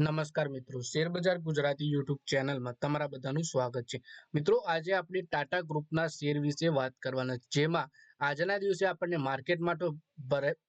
નમસ્કાર મિત્રો. શેરબજાર ગુજરાતી યુટ્યુબ ચેનલમાં તમારા બધાનું સ્વાગત છે. મિત્રો, આજે આપણે ટાટા ગ્રુપના શેર વિશે વાત કરવાના જેમાં આજના દિવસે આપણને માર્કેટમાં તો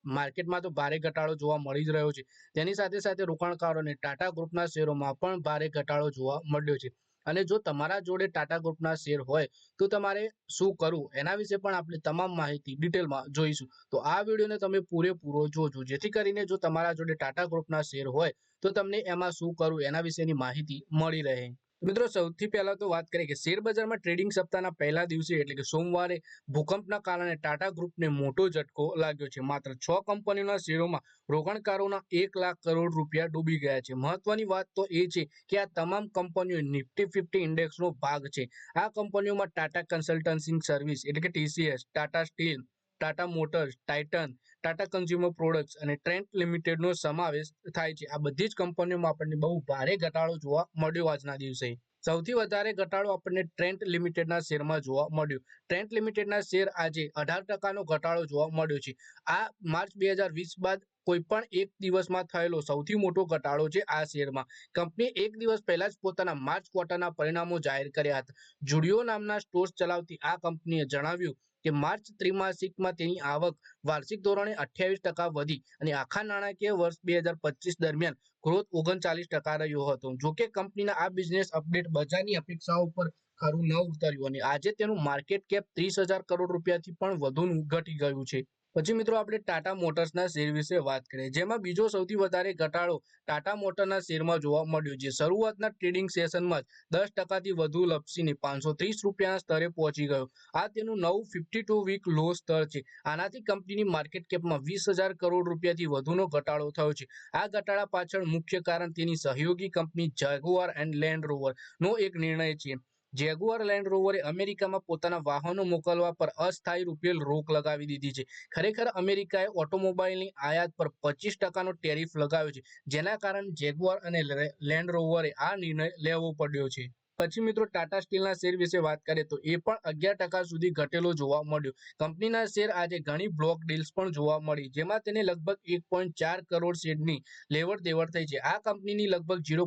માર્કેટમાં તો ભારે ઘટાડો જોવા મળી જ રહ્યો છે. તેની સાથે સાથે રોકાણકારોને ટાટા ગ્રુપના શેરોમાં પણ ભારે ઘટાડો જોવા મળ્યો છે. અને જો તમારા જોડે ટાટા ગ્રુપના શેર હોય, તો તમારે શું કરવું? એના વિશે પણ આપણે તમામ માહિતી ડિટેલમાં જોઈશું. તો આ વિડીયોને તમે પૂરેપૂરો જોજો. જેથી કરીને જો તમારા જોડે ટાટા ગ્રુપના શેર હોય, તો તમને એમાં શું કરવું? એના વિશેની માહિતી મળી રહે. મિત્રો, સૌથી પહેલા તો વાત કરીએ કે શેર ટ્રેડિંગ સપ્તાહના પહેલા દિવસે, એટલે કે સોમવારે, ભૂકંપના કારણે ટાટા ગ્રુપને મોટો ઝટકો લાગ્યો છે. માત્ર છ કંપનીઓના શેરોમાં રોકાણકારોના એક લાખ કરોડ રૂપિયા ડૂબી ગયા છે. મહત્વની વાત તો એ છે કે આ તમામ કંપનીઓ નિફ્ટી ફિફ્ટી ઇન્ડેક્સનો ભાગ છે. આ કંપનીઓમાં ટાટા કન્સલ્ટન્સી સર્વિસ, એટલે કે TCS, Tata Steel Tata Motors Titan Tata Consumer Products અને ટ્રેન્ટ લિમિટેડનો સમાવેશ થાય છે. આ બધી જ કંપનીઓમાં આપણને બહુ ભારે ઘટાડો જોવા મળ્યો આજના દિવસે. સૌથી વધારે ઘટાડો આપણને ટ્રેન્ટ લિમિટેડના શેરમાં જોવા મળ્યો. ટ્રેન્ટ લિમિટેડના શેર આજે અઢાર ટકાનો ઘટાડો જોવા મળ્યો છે. આ માર્ચ બે હજાર વીસ બાદ કોઈ પણ એક દિવસમાં થયેલો સૌથી મોટો ઘટાડો છે આ શેરમાં. કંપની એક દિવસ પહેલા જ પોતાના માર્ચ ક્વાર્ટરના પરિણામો જાહેર કર્યા હતા. જુડિયો નામના સ્ટોર્સ ચલાવતી આ કંપનીએ જણાવ્યું કે માર્ચ ત્રિમાસિકમાં તેની આવક વાર્ષિક ધોરણે અઠ્યાવીસ ટકા વધી અને આખા નાણાકીય વર્ષ બે હજાર પચીસ દરમિયાન ગ્રોથ ઓગણચાલીસ ટકા રહ્યો હતો. જોકે કંપનીના આ બિઝનેસ અપડેટ બજારની અપેક્ષાઓ પર ખરું ન ઉતર્યું અને આજે તેનું માર્કેટ કેપ ત્રીસ હજાર કરોડ રૂપિયાથી પણ વધુ ઘટી ગયું છે. પછી મિત્રો આપણે ટાટા મોટર્સના શેર વિશે વાત કરીએ. જેમાં બીજો સૌથી વધારે ઘટાડો ટાટા મોટરના શેરમાં જોવા મળ્યો છે. શરૂઆતના ટ્રેડિંગ સેશનમાં જ દસ ટકાથી વધુ લપસીને પાંચસો ત્રીસ રૂપિયાના સ્તરે પહોંચી ગયો. આ તેનું નવું ફિફ્ટી ટુ વીક લો સ્તર છે. આનાથી કંપનીની માર્કેટ કેપમાં વીસ હજાર કરોડ રૂપિયાથી વધુનો ઘટાડો થયો છે. આ ઘટાડા પાછળ મુખ્ય કારણ તેની સહયોગી કંપની જાગુઆર એન્ડ લેન્ડ રોવર નો એક નિર્ણય છે. જેગુઆર લેન્ડ રોવરે અમેરિકામાં પોતાના વાહનો મોકલવા પર અસ્થાયી રૂપે રોક લગાવી દીધી છે. ખરેખર અમેરિકાએ ઓટોમોબાઈલની આયાત પર પચીસ ટકાનો ટેરિફ લગાવ્યો છે, જેના કારણે જેગુઆર અને લેન્ડ રોવરે આ નિર્ણય લેવો પડ્યો છે. પછી મિત્રો ટાટા સ્ટીલના શેર વિશે વાત કરીએ તો એ પણ અગિયાર સુધી ઘટેલો જોવા મળ્યો. કંપનીના શેર આજે ઘણી બ્લોક ડીલ્સ પણ જોવા મળી, જેમાં તેને લગભગ એક કરોડ શેરની લેવડ દેવડ થઈ છે. આ કંપનીની લગભગ ઝીરો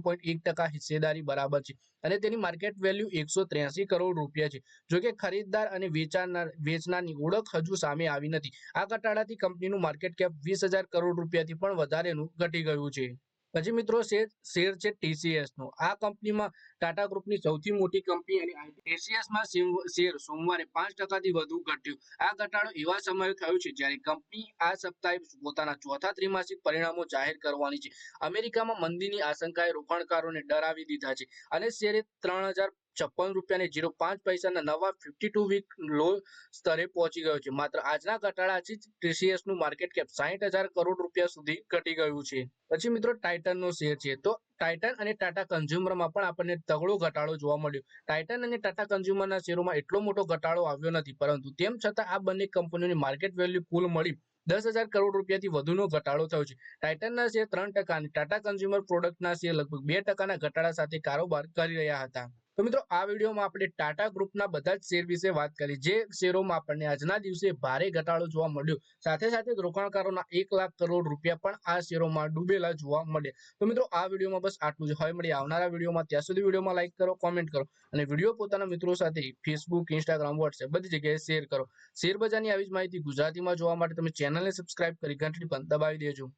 હિસ્સેદારી બરાબર છે અને તેની માર્કેટ વેલ્યુ એકસો કરોડ રૂપિયા છે. જોકે ખરીદદાર અને વેચાનાર, વેચનારની ઓળખ હજુ સામે આવી નથી. આ ઘટાડાથી કંપનીનું માર્કેટ કેપ વીસ કરોડ રૂપિયાથી પણ વધારેનું ઘટી ગયું છે. પછી મિત્રો શેર શેર છે ટીસીએસ નો. આ કંપનીમાં ટાટા ગ્રુપની સૌથી મોટી કંપની અને એસીએસમાં શેર સોમવારે પાંચ ટકાથી વધુ ઘટ્યું. આ ઘટાડો એવા સમયે થયો છે જ્યારે કંપની આ સપ્તાહે પોતાના ચોથા ત્રિમાસિક પરિણામો જાહેર કરવાની છે. અમેરિકામાં મંદીની આશંકાએ રોકાણકારોને ડરાવી દીધા છે અને શેરે ત્રણ હજાર છપ્પન રૂપિયા જીરો પાંચ પૈસાના નવા ફિફ્ટી ટુ વીક લો સ્તરે પહોંચી ગયો છે. માત્ર આજના ઘટાડાથી ટીસીએસનું માર્કેટ કેપ સાહીઠ હજાર કરોડ રૂપિયા સુધી ઘટી ગયું છે. પછી મિત્રો ટાઇટન નો શેર છે. તો ટાઇટન અને ટાટા કન્ઝ્યુમરમાં પણ આપણને તગડો ઘટાડો જોવા મળ્યો. ટાઇટન અને ટાટા કન્ઝ્યુમરના શેરોમાં એટલો મોટો ઘટાડો આવ્યો નથી. પરંતુ તેમ છતાં આ બંને કંપનીઓની માર્કેટ વેલ્યુ કુલ મળી દસ હજાર કરોડ રૂપિયાથી વધુનો ઘટાડો થયો છે. ટાઇટનના શેર ત્રણ ટકા અને ટાટા કન્ઝ્યુમર પ્રોડક્ટના શેર લગભગ બે ટકાના ઘટાડા સાથે કારોબાર કરી રહ્યા હતા. તો મિત્રો, આ વિડીયોમાં આપણે ટાટા ગ્રુપના બધા જ શેર વિશે વાત કરી. જે શેરોમાં આપણને આજના દિવસે ભારે ઘટાડો જોવા મળ્યો. સાથે સાથે રોકાણકારોના એક લાખ કરોડ રૂપિયા પણ આ શેરોમાં ડૂબેલા જોવા મળ્યા. તો મિત્રો, આ વિડીયોમાં બસ આટલું જ. હવે મળી આવનારા વિડીયોમાં. ત્યાં સુધી વિડીયોમાં લાઇક કરો કોમેન્ટ કરો અને વીડિયો પોતાના મિત્રો સાથે ફેસબુક ઇન્સ્ટાગ્રામ વોટ્સએપ બધી જગ્યાએ શેર કરો. શેર બજારની આવી જ માહિતી ગુજરાતીમાં જોવા માટે તમે ચેનલને સબસ્ક્રાઇબ કરી ઘંટડી પણ દબાવી દેજો.